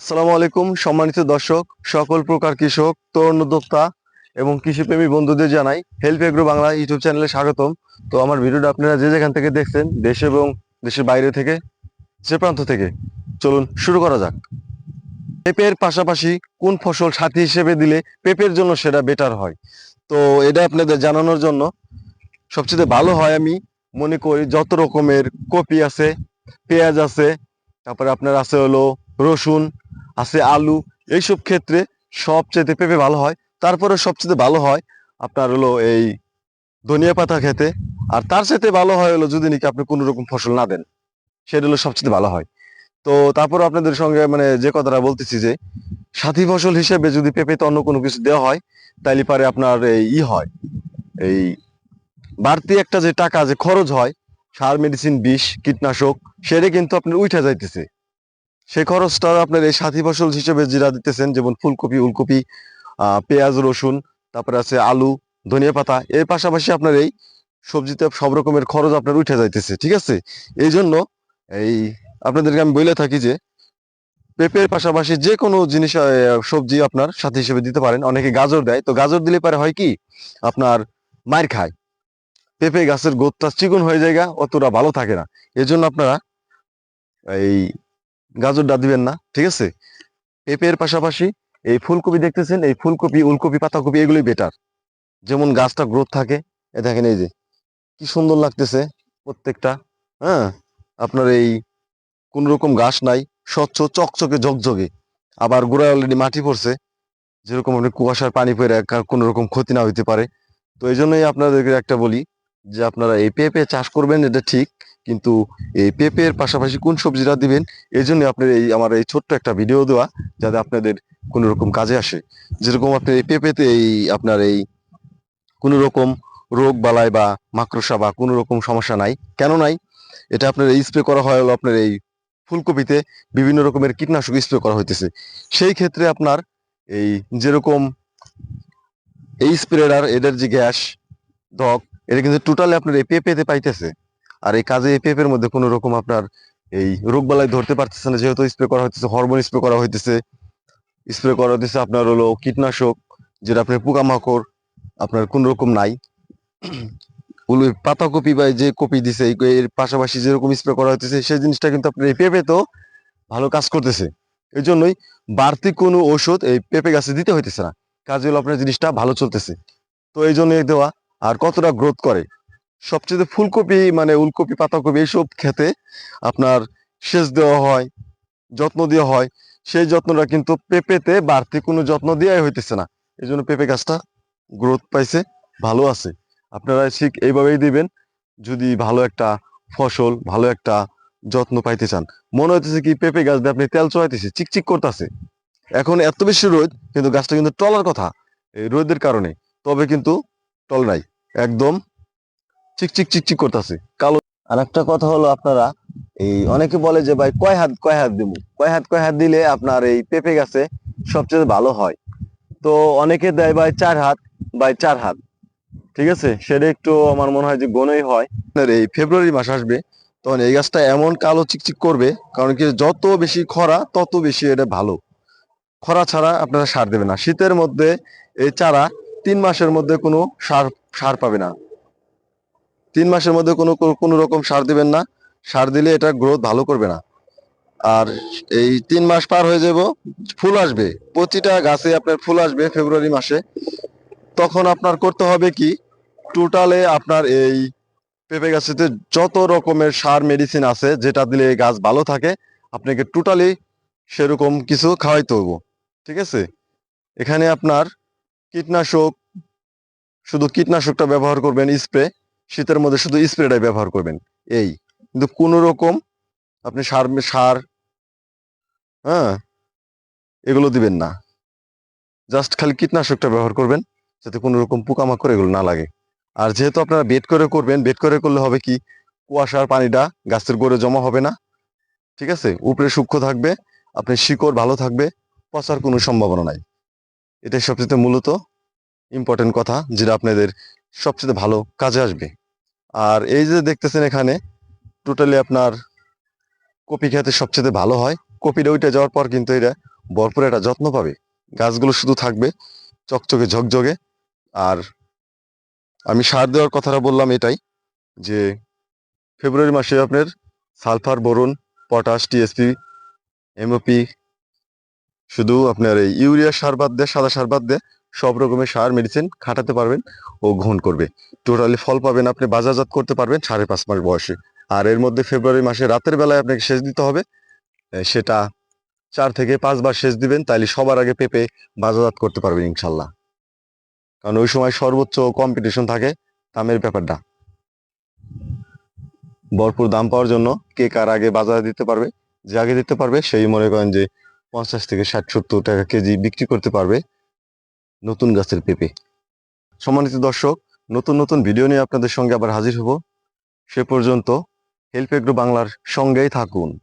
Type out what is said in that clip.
আসসালামু আলাইকুম, সম্মানিত দর্শক, সকল প্রকার কৃষক, তরুণ উদ্যোক্তা এবং কৃষিপ্রেমী বন্ধুদের জানাই হেল্প এগ্রো বাংলা ইউটিউব চ্যানেলে স্বাগতম। তো আমার ভিডিওটা আপনারা যে যেখান থেকে দেখছেন, দেশ এবং দেশের বাইরে থেকে, যে প্রান্ত থেকে, চলুন শুরু করা যাক। পেঁপের পাশাপাশি কোন ফসল সাথী হিসেবে দিলে পেঁপের জন্য সেটা বেটার হয়? তো এটা আপনাদের জানানোর জন্য সবচেয়ে ভালো হয় আমি মনে করি যত রকমের কপি আছে, পেঁয়াজ আছে, তারপরে আপনার আছে হলো রসুন আছে আলু, এইসব ক্ষেত্রে সবচেয়ে পেঁপে ভালো হয়। তারপরে সবচেয়ে ভালো হয় আপনার হলো এই ধনিয়া পাতা খেতে। আর তার সাথে ভালো হয় হলো যদি নাকি আপনি কোনো রকম ফসল না দেন, সেটা হলো সবচেয়ে ভালো হয়। তো তারপর আপনাদের সঙ্গে মানে যে কথাটা বলতেছি যে, সাথী ফসল হিসেবে যদি পেঁপেতে অন্য কোনো কিছু দেওয়া হয়, তাইলে পারে আপনার এই ই হয়, এই বাড়তি একটা যে টাকা যে খরচ হয়, সার, মেডিসিন, বিষ, কীটনাশক, সেটা কিন্তু আপনার উঠে যাইতেছে। সেই খরচটা আপনার এই সাথী ফসল হিসেবে যেটা দিতেছেন, যেমন ফুলকপি, উলকপি পেঁয়াজ, রসুন, তারপরে আছে আলু, ধনিয়া পাতা, এর পাশাপাশি আপনার এই সবজিতে সব রকমের খরচ আপনার উঠে যাইতেছে, ঠিক আছে? এই জন্য এই আপনাদেরকে আমি বলে থাকি যে, পেঁপের পাশাপাশি যে কোনো জিনিস সবজি আপনার সাথী হিসেবে দিতে পারেন। অনেকে গাজর দেয়, তো গাজর দিলে পারে হয় কি? আপনার মায়ের খায়। পেঁপে গাছের গোতটা চিকন হয়ে যায়গা অতটা ভালো থাকে না। এজন্য আপনারা এই গাজরটা দিবেন না, ঠিক আছে? পেঁপের পাশাপাশি এই ফুলকপি দেখতেছেন, এই ফুলকপি, উলকপি, পাতাকপি, এগুলোই বেটার যেমন গাছটা গ্রোথ থাকে, এ দেখেন এই যে, কি সুন্দর লাগতেছে প্রত্যেকটা হ্যাঁ? আপনার এই কোন রকম ঘাস নাই, স্বচ্ছ, চকচকে, ঝকঝকে। আবার গোড়ায় অলরেডি মাটি পড়ছে, যেরকম আপনি কুয়াশার পানি পড়ে কোন রকম ক্ষতি না হইতে পারে। তো এই জন্যই আপনাদেরকে একটা বলি, যে আপনারা এই পেঁপে চাষ করবেন, এটা ঠিক কিন্তু এই পেঁপের পাশাপাশি কোন সবজিটা দিবেন এই জন্য আপনার এই আমার এই ছোট্ট একটা ভিডিও দেওয়া, যাতে আপনাদের কোনো রকম কাজে আসে। যেরকম আপনার এই পেঁপেতে এই আপনার এই কোনো রকম রোগ বালাই বা মাকড়সা বা কোনো রকম সমস্যা নাই। কেন নাই? এটা আপনার এই স্প্রে করা হয় হলো আপনার এই ফুলকপিতে বিভিন্ন রকমের কীটনাশক স্প্রে করা হইতেছে। সেই ক্ষেত্রে আপনার এই যেরকম এই স্প্রেডার এদের যে গ্যাস দক এটা কিন্তু টোটালি আপনার এই পেঁপেতে পাইতেছে। আর এই কাজে এই পেঁপের মধ্যে কোনো রকম আপনার এই রোগবালাই ধরতে পারতেছে না, যেহেতু স্প্রে করা হইতেছে হরমোন স্প্রে করা হইতেছে। স্প্রে করা হইতেছে আপনার হলো কীটনাশক, যেটা আপনার পোকামাকড়, আপনার কোন রকম নাই। উল- পাতাকপি বা যে কপি দিছে এর পাশাপাশি যেরকম স্প্রে করা হইতেছে, সেই জিনিসটা কিন্তু আপনার এই পেঁপে তো ভালো কাজ করতেছে। এই জন্যই বাড়তি কোনো ঔষধ এই পেঁপে গাছে দিতে হইতেছে না। কাজে হলো আপনার জিনিসটা ভালো চলতেছে। তো এই জন্যই দেওয়া, আর কতটা গ্রোথ করে? সবচেয়ে ফুলকপি মানে উলকপি, পাতাকপি এইসব খেতে আপনার সেচ দেওয়া হয়, যত্ন দেওয়া হয়। সেই যত্নটা কিন্তু পেঁপেতে বাড়তি কোনো যত্ন দেওয়াই হইতেছে না। এই জন্য পেঁপে গাছটা গ্রোথ পাইছে, ভালো আছে। আপনারা ঠিক এইভাবেই দিবেন, যদি ভালো একটা ফসল, ভালো একটা যত্ন পাইতে চান। মনে হইতেছে কি পেঁপে গাছ দিয়ে আপনি তেল চড়াইতেছে, চিকচিক করতেছে। এখন এত বেশি রোদ, কিন্তু গাছটা কিন্তু টলার কথা, এই রোদের কারণে। তবে কিন্তু টল নাই, একদম চিকচিক চিকচিক করতেছে। কালো আর একটা কথা হলো আপনারা, এই অনেকে বলে যে, ভাই, কয় হাত কয় হাত দিব কয় হাত কয় হাত দিলে আপনার এই পেঁপে গাছে সবচেয়ে ভালো হয়। তো অনেকে দেয়, ভাই, চার হাত বাই চার হাত। ঠিক আছে? সেটা একটু আমার মনে হয় যে গনই হয়। আপনার এই ফেব্রুয়ারি মাস আসবে, তখন এই গাছটা এমন কালো চিকচিক করবে, কারণ কি যত বেশি খরা, তত বেশি এটা ভালো। খরা ছাড়া আপনারা সার দেবে না। শীতের মধ্যে এই চারা তিন মাসের মধ্যে কোনো সার সার পাবে না। তিন মাসের মধ্যে কোনো কোনো- রকম সার দিবেন না। সার দিলে এটা গ্রোথ ভালো করবে না। আর এই তিন মাস পার হয়ে যাব, ফুল আসবে। প্রতিটা গাছে আপনার ফুল আসবে ফেব্রুয়ারি মাসে। তখন আপনার করতে হবে কি, টোটালে আপনার এই পেঁপে গাছেতে যত রকমের সার মেডিসিন আছে, যেটা দিলে এই গাছ ভালো থাকে, আপনাকে টোটালি সেরকম কিছু খাওয়াইতে হব ঠিক আছে? এখানে আপনার কীটনাশক, শুধু কীটনাশকটা ব্যবহার করবেন, স্প্রে। শীতের মধ্যে শুধু স্প্রেটাই ব্যবহার করবেন, এই। কিন্তু কোনো রকম আপনি সার সার হ্যাঁ এগুলো দিবেন না। জাস্ট খালি কীটনাশকটা ব্যবহার করবেন, যাতে কোনো রকম পোকামাকড় এগুলো না লাগে। আর যেহেতু আপনারা বেড করে করবেন, বেড করে করলে হবে কি, কুয়াশার পানিটা গাছের গোড়ে জমা হবে না, ঠিক আছে? উপরে সূক্ষ্ম থাকবে আপনি শিকড় ভালো থাকবে, পচার কোনো সম্ভাবনা নাই। এটাই সবচেয়ে মূলত ইম্পর্টেন্ট কথা, যেটা আপনাদের সবচেয়ে ভালো কাজে আসবে। আর এই যে দেখতেছেন এখানে টোটালি আপনার কপি খেতে সবচেয়ে ভালো হয়। কপিটা উঠে যাওয়ার পর কিন্তু এটা ভরপুর একটা যত্ন পাবে। গাছগুলো শুধু থাকবে চকচকে ঝকঝকে। আর আমি সার দেওয়ার কথাটা বললাম এটাই যে, ফেব্রুয়ারি মাসে আপনার sulphur, boron, potash, T S P M O P শুধু আপনার এই ইউরিয়া সার বাদ দেয়, সাদা সার বাদ দিয়ে। সব রকমের সার মেডিসিন খাটাতে পারবেন ও গ্রহণ করবে। টোটালি ফল পাবেন আপনি, বাজারজাত করতে পারবেন সাড়ে পাঁচ মাস বয়সে। আর এর মধ্যে ফেব্রুয়ারি মাসে রাতের বেলায় আপনাকে সেচ দিতে হবে। সেটা চার থেকে পাঁচবার সেচ দিবেন, তাইলে সবার আগে পেঁপে বাজারজাত করতে পারবেন ইনশাল্লাহ। কারণ ওই সময় সর্বোচ্চ কম্পিটিশন থাকে দামের ব্যাপারটা। ভরপুর দাম পাওয়ার জন্য কে কার আগে বাজারে দিতে পারবে, যে আগে দিতে পারবে, সেই মনে করেন যে পঞ্চাশ থেকে ষাট, সত্তর টাকা কেজি বিক্রি করতে পারবে। নতুন গাছের পেঁপে। সম্মানিত দর্শক, নতুন নতুন ভিডিও নিয়ে আপনাদের সঙ্গে আবার হাজির হব। সে পর্যন্ত হেল্প এগ্রো বাংলার সঙ্গেই থাকুন।